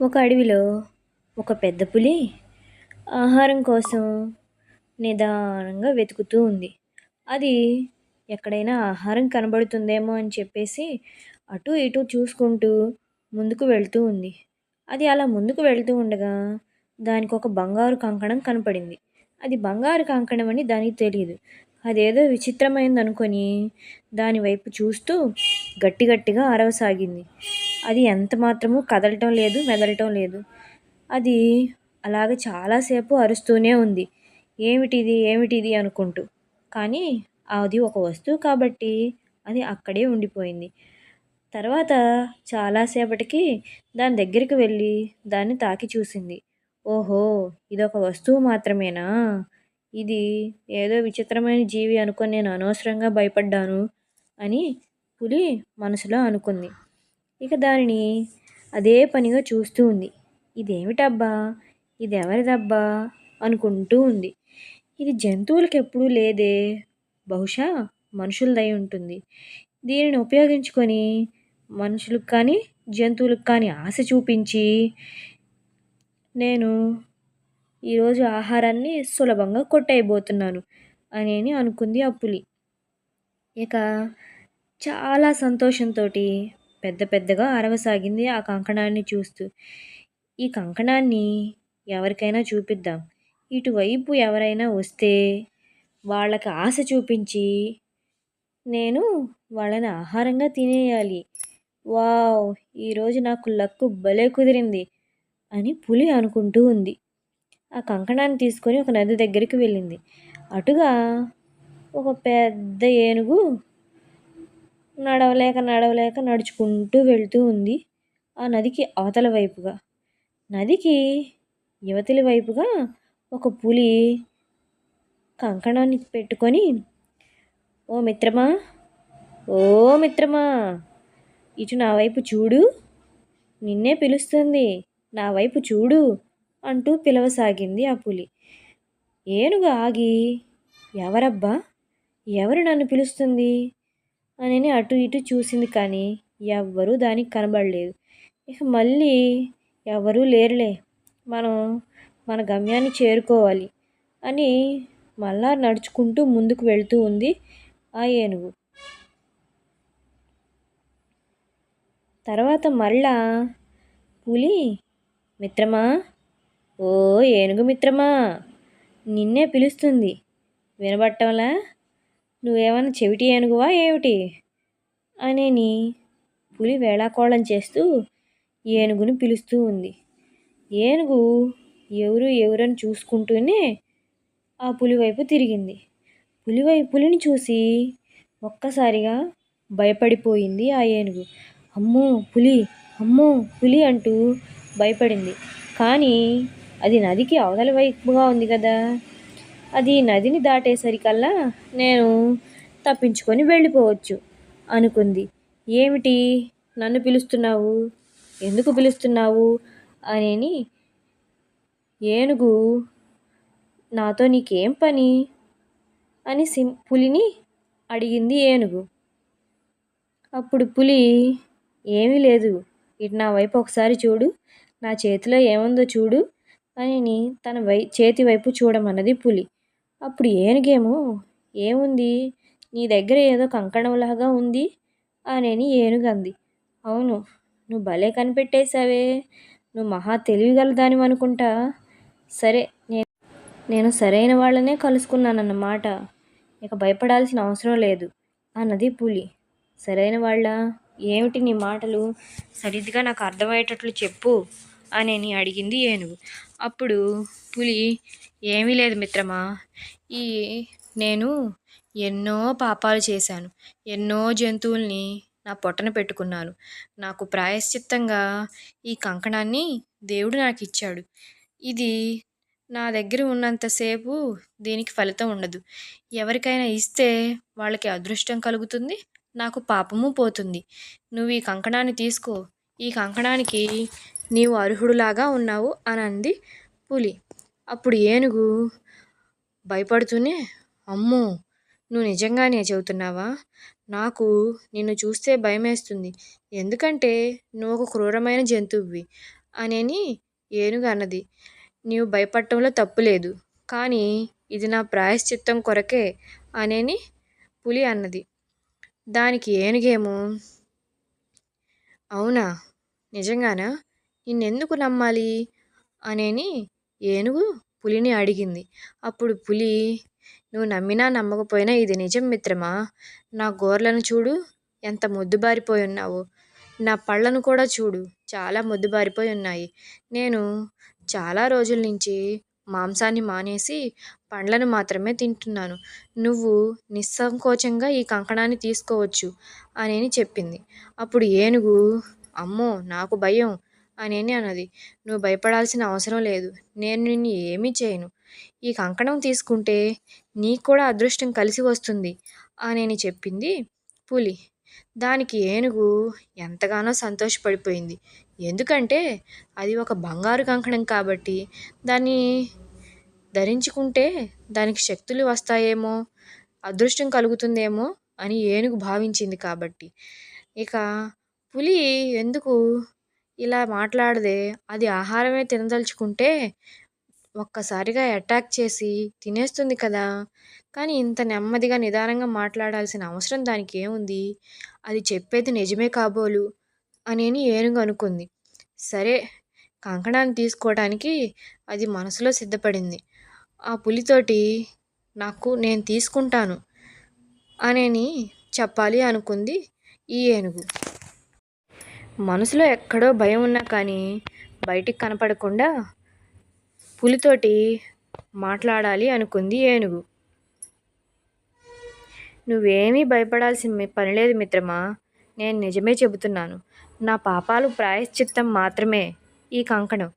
ఒక అడవిలో ఒక పెద్ద పులి ఆహారం కోసం నిదానంగా వెతుకుతూ ఉంది. అది ఎక్కడైనా ఆహారం కనబడుతుందేమో అని చెప్పేసి అటు ఇటు చూసుకుంటూ ముందుకు వెళ్తూ ఉంది. అది అలా ముందుకు వెళ్తూ ఉండగా దానికి ఒక బంగారు కంకణం కనపడింది. అది బంగారు కంకణం అని దానికి తెలియదు అదేదో విచిత్రమైంది అనుకొని దాని వైపు చూస్తూ గట్టి గట్టిగా అరవసాగింది. అది ఎంత మాత్రము కదలటం లేదు మెదలటం లేదు. అది అలాగ చాలాసేపు అరుస్తూనే ఉంది. ఏమిటిది ఏమిటిది అనుకుంటూ. కానీ అది ఒక వస్తువు కాబట్టి అది అక్కడే ఉండిపోయింది. తర్వాత చాలాసేపటికి దాని దగ్గరికి వెళ్ళి దాన్ని తాకి చూసింది. ఓహో ఇదొక వస్తువు మాత్రమేనా? ఇది ఏదో విచిత్రమైన జీవి అనుకొని నేను అనవసరంగా భయపడ్డాను అని పులి మనసులో అనుకుంది. ఇక దానిని అదే పనిగా చూస్తూ ఉంది. ఇదేమిటబ్బా? ఇది ఎవరిదబ్బా అనుకుంటూ ఉంది. ఇది జంతువులకు ఎప్పుడూ లేదే. బహుశా మనుషులదై ఉంటుంది. దీనిని ఉపయోగించుకొని మనుషులకు కానీ జంతువులకు కానీ ఆశ చూపించి నేను ఈరోజు ఆహారాన్ని సులభంగా కొట్టయిపోతున్నాను అని అనుకుంది ఆ పులి ఇక చాలా సంతోషంతో పెద్ద పెద్దగా అరవసాగింది ఆ కంకణాన్ని చూస్తూ. ఈ కంకణాన్ని ఎవరికైనా చూపిద్దాం. ఇటువైపు ఎవరైనా వస్తే వాళ్ళకి ఆశ చూపించి నేను వాళ్ళని ఆహారంగా తినేయాలి. వావ్ ఈరోజు నాకు లక్కు భలే కుదిరింది అని పులి అనుకుంటూ ఉంది. ఆ కంకణాన్ని తీసుకొని ఒక నది దగ్గరికి వెళ్ళింది. అటుగా ఒక పెద్ద ఏనుగు నడవలేక నడవలేక నడుచుకుంటూ వెళ్తూ ఉంది ఆ నదికి అవతల వైపుగా. నదికి యువతలి వైపుగా ఒక పులి కంకణాన్ని పెట్టుకొని ఓ మిత్రమా ఓ మిత్రమా ఇటు నా వైపు చూడు నిన్నే పిలుస్తుంది నా వైపు చూడు అంటూ పిలవసాగింది ఆ పులి. ఏనుగు ఆగి ఎవరబ్బా ఎవరు నన్ను పిలుస్తుంది? అని అటు ఇటు చూసింది కానీ ఎవ్వరూ దానికి కనబడలేదు. ఇక మళ్ళీ ఎవరూ లేరులే. మనం మన గమ్యాన్ని చేరుకోవాలి అని మళ్ళా నడుచుకుంటూ ముందుకు వెళ్తూ ఉంది ఆ ఏనుగు. తర్వాత మళ్ళా పులి మిత్రమా? ఓ ఏనుగు మిత్రమా? నిన్నే పిలుస్తుంది. వినబట్టంలా? నువ్వేమన్నా చెవిటి ఏనుగువా ఏమిటి? అనేని పులి వేళాకోళం చేస్తూ ఏనుగుని పిలుస్తూ ఉంది. ఏనుగు ఎవరు ఎవరని చూసుకుంటూనే ఆ పులి వైపు తిరిగింది. పులివై పులిని చూసి ఒక్కసారిగా భయపడిపోయింది ఆ ఏనుగు. అమ్మో పులి అమ్మో పులి అంటూ భయపడింది. కానీ అది నదికి అవతల వైపుగా ఉంది కదా. అది నదిని దాటేసరికల్లా నేను తప్పించుకొని వెళ్ళిపోవచ్చు అనుకుంది. ఏమిటి? నన్ను పిలుస్తున్నావు? ఎందుకు పిలుస్తున్నావు? అని ఏనుగు నాతో నీకేం పని? అని సిం పులిని అడిగింది ఏనుగు. అప్పుడు పులి ఏమీ లేదు. ఇటు నా వైపు ఒకసారి చూడు. నా చేతిలో ఏముందో చూడు. అని తన వై చేతి వైపు చూడమన్నది పులి. అప్పుడు ఏనుగేమో ఏముంది? నీ దగ్గర ఏదో కంకణంలాగా ఉంది అనేని ఏనుగంది. అవును నువ్వు భలే కనిపెట్టేశావే. నువ్వు మహా తెలివిగలదాని అనుకుంటా. సరే నేను నేను సరైన వాళ్ళనే కలుసుకున్నానన్నమాట. ఇక భయపడాల్సిన అవసరం లేదు అన్నది పులి. సరైన వాళ్ళ? ఏమిటి నీ మాటలు? సరిగ్గా నాకు అర్థమయ్యేటట్లు చెప్పు అని అడిగింది ఏనుగు. అప్పుడు పులి ఏమీ లేదు మిత్రమా. ఈ నేను ఎన్నో పాపాలు చేశాను. ఎన్నో జంతువుల్ని నా పొట్టన పెట్టుకున్నాను. నాకు ప్రాయశ్చిత్తంగా ఈ కంకణాన్ని దేవుడు నాకు ఇచ్చాడు ఇది నా దగ్గర ఉన్నంతసేపు దీనికి ఫలితం ఉండదు. ఎవరికైనా ఇస్తే వాళ్ళకి అదృష్టం కలుగుతుంది నాకు పాపము పోతుంది. నువ్వు ఈ కంకణాన్ని తీసుకో. ఈ కంకణానికి నీవు అర్హుడులాగా ఉన్నావు అని అంది పులి. అప్పుడు ఏనుగు భయపడుతూనే అమ్మో నువ్వు నిజంగానే చెబుతున్నావా? నాకు నిన్ను చూస్తే భయమేస్తుంది. ఎందుకంటే నువ్వు ఒక క్రూరమైన జంతువువి అనేని ఏనుగు అన్నది. నీవు భయపడటంలో తప్పు లేదు కానీ ఇది నా ప్రాయశ్చిత్తం కొరకే అనేని పులి అన్నది. దానికి ఏనుగేమో అవునా? నిజంగానా? నిన్నెందుకు నమ్మాలి? అనేని ఏనుగు పులిని అడిగింది. అప్పుడు పులి నువ్వు నమ్మినా నమ్మకపోయినా ఇది నిజం మిత్రమా? నా గోర్లను చూడు ఎంత ముద్దుబారిపోయి ఉన్నావో నా పళ్ళను కూడా చూడు చాలా ముద్దుబారిపోయి ఉన్నాయి నేను చాలా రోజుల నుంచి మాంసాన్ని మానేసి పండ్లను మాత్రమే తింటున్నాను. నువ్వు నిస్సంకోచంగా ఈ కంకణాన్ని తీసుకోవచ్చు అని చెప్పింది. అప్పుడు ఏనుగు అమ్మో నాకు భయం. అనేని అన్నది. నువ్వు భయపడాల్సిన అవసరం లేదు. నేను నిన్ను ఏమీ చేయను. ఈ కంకణం తీసుకుంటే నీకు కూడా అదృష్టం కలిసి వస్తుంది అనేని చెప్పింది పులి. దానికి ఏనుగు ఎంతగానో సంతోషపడిపోయింది. ఎందుకంటే అది ఒక బంగారు కంకణం కాబట్టి దాన్ని ధరించుకుంటే దానికి శక్తులు వస్తాయేమో అదృష్టం కలుగుతుందేమో అని ఏనుగు భావించింది కాబట్టి. ఇక పులి ఎందుకు ఇలా మాట్లాడదే అది ఆహారమే తినదలుచుకుంటే ఒక్కసారిగా అటాక్ చేసి తినేస్తుంది కదా. కానీ ఇంత నెమ్మదిగా నిదానంగా మాట్లాడాల్సిన అవసరం దానికి ఏముంది? అది చెప్పేది నిజమే కాబోలు అనేని ఏనుగు అనుకుంది. సరే కంకణాన్ని తీసుకోవడానికి అది మనసులో సిద్ధపడింది. ఆ పులితోటి నాకు నేను తీసుకుంటాను అనేని చెప్పాలి అనుకుంది ఈ ఏనుగు. మనసులో ఎక్కడో భయం ఉన్నా కానీ బయటికి కనపడకుండా పులితోటి మాట్లాడాలి అనుకుంది ఏనుగు. నువ్వేమీ భయపడాల్సిన పని లేదు మిత్రమా? నేను నిజమే చెబుతున్నాను. నా పాపాలు ప్రాయశ్చిత్తం మాత్రమే ఈ కంకణం.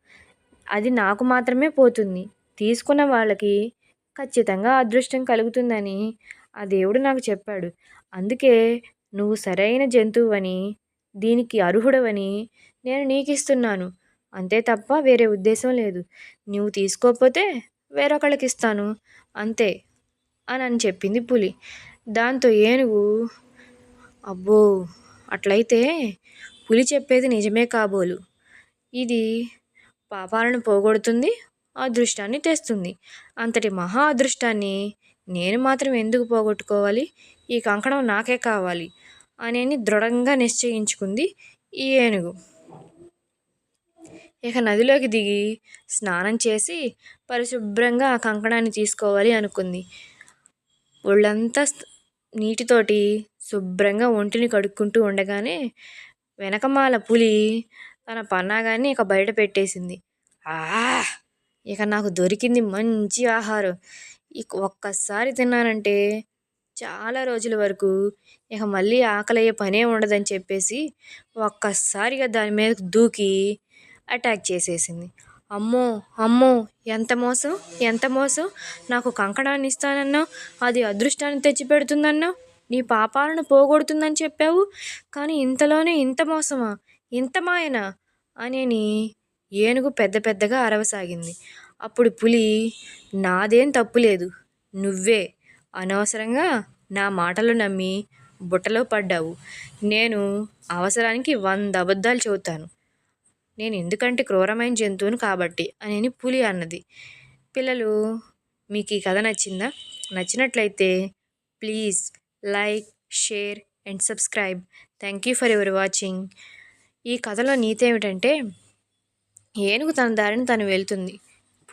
అది నాకు మాత్రమే పోతుంది. తీసుకున్న వాళ్ళకి ఖచ్చితంగా అదృష్టం కలుగుతుందని ఆ దేవుడు నాకు చెప్పాడు. అందుకే నువ్వు సరైన జంతువు అని దీనికి అర్హుడవని నేను నీకు ఇస్తున్నాను అంతే తప్ప వేరే ఉద్దేశం లేదు. నువ్వు తీసుకోకపోతే వేరొకళ్ళకి ఇస్తాను అంతే అని అని చెప్పింది పులి. దాంతో ఏనుగు అబ్బో అట్లయితే పులి చెప్పేది నిజమే కాబోలు. ఇది పాపాలను పోగొడుతుంది అదృష్టాన్ని తెస్తుంది. అంతటి మహా అదృష్టాన్ని నేను మాత్రం ఎందుకు పోగొట్టుకోవాలి? ఈ కంకణం నాకే కావాలి. అనేని దృఢంగా నిశ్చయించుకుంది ఈ ఏనుగు. ఇక నదిలోకి దిగి స్నానం చేసి పరిశుభ్రంగా ఆ కంకణాన్ని తీసుకోవాలి అనుకుంది. ఒళ్ళంతా నీటితోటి శుభ్రంగా ఒంటిని కడుక్కుంటూ ఉండగానే వెనకమాల పులి తన పన్నాగాన్ని ఇక బయట పెట్టేసింది. ఆ ఇక నాకు దొరికింది మంచి ఆహారం. ఇక ఒక్కసారి తిన్నానంటే చాలా రోజుల వరకు ఇక మళ్ళీ ఆకలయ్యే పనే ఉండదని చెప్పేసి ఒక్కసారిగా దాని మీద దూకి అటాక్ చేసేసింది. అమ్మో అమ్మో ఎంత మోసం ఎంత మోసం? నాకు కంకణాన్ని ఇస్తానన్నావు అది అదృష్టాన్ని తెచ్చిపెడుతుందన్నావు నీ పాపాలను పోగొడుతుందని చెప్పావు కానీ ఇంతలోనే ఇంత మోసమా ఇంత మాయనా? అనేని ఏనుగు పెద్ద పెద్దగా అరవసాగింది. అప్పుడు పులి నాదేం తప్పులేదు నువ్వే అనవసరంగా నా మాటలు నమ్మి బుట్టలో పడ్డావు. నేను అవసరానికి వంద అబద్ధాలు చెబుతాను. నేను ఎందుకంటే క్రూరమైన జంతువును కాబట్టి అని పులి అన్నది. పిల్లలు మీకు ఈ కథ నచ్చిందా? నచ్చినట్లయితే please like share and subscribe. Thank you for your watching. ఈ కథలో నీతి ఏమిటంటే ఏనుగు తన దారిని తను వెళ్తుంది.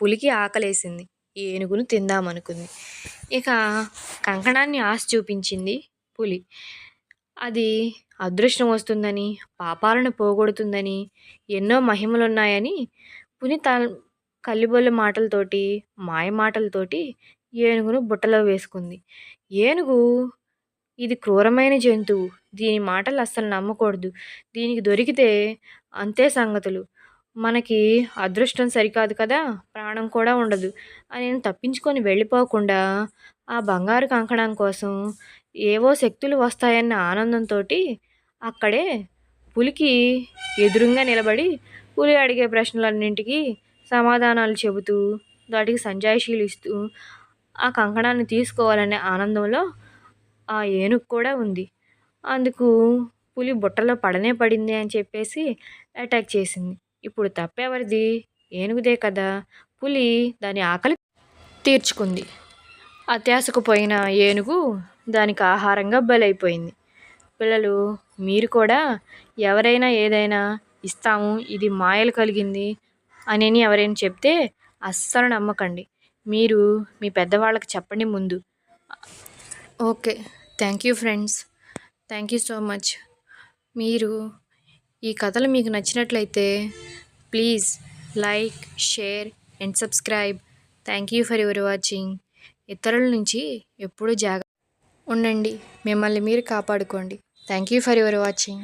పులికి ఆకలేసింది. ఏనుగును తిందామనుకుంది. ఇక కంకణాన్ని ఆశ చూపించింది పులి. అది అదృష్టం వస్తుందని పాపాలను పోగొడుతుందని ఎన్నో మహిమలున్నాయని పుని త కల్లిబొల్ల మాటలతోటి మాయ మాటలతోటి ఏనుగును బుట్టలో వేసుకుంది. ఏనుగు ఇది క్రూరమైన జంతువు. దీని మాటలు అస్సలు నమ్మకూడదు. దీనికి దొరికితే అంతే సంగతులు. మనకి అదృష్టం సరికాదు కదా ప్రాణం కూడా ఉండదు. అని నేను తప్పించుకొని వెళ్ళిపోకుండా ఆ బంగారు కంకణం కోసం ఏవో శక్తులు వస్తాయన్న ఆనందంతో అక్కడే పులికి ఎదురుగా నిలబడి పులి అడిగే ప్రశ్నలన్నింటికి సమాధానాలు చెబుతూ వాటికి సంజాయిషీలు ఇస్తూ ఆ కంకణాన్ని తీసుకోవాలనే ఆనందంలో ఆ ఏనుగు కూడా ఉంది. అందుకు పులి బుట్టలో పడనే పడింది అని చెప్పేసి అటాక్ చేసింది. ఇప్పుడు తప్పెవరిది? ఏనుగుదే కదా. పులి దాని ఆకలి తీర్చుకుంది. అత్యాశకు పోయిన ఏనుగు దానికి ఆహారంగా బలైపోయింది. పిల్లలు మీరు కూడా ఎవరైనా ఏదైనా ఇస్తాము ఇది మాయలు కలిగింది అని ఎవరైనా చెప్తే అస్సలు నమ్మకండి. మీరు మీ పెద్దవాళ్ళకి చెప్పండి ముందు. Okay. Thank you friends. Thank you so much. మీరు ఈ కథలు మీకు నచ్చినట్లయితే please like share and subscribe. Thank you for your watching. ఇతరుల నుంచి ఎప్పుడూ జాగ్రత్త ఉండండి. మిమ్మల్ని మీరు కాపాడుకోండి. Thank you for your watching.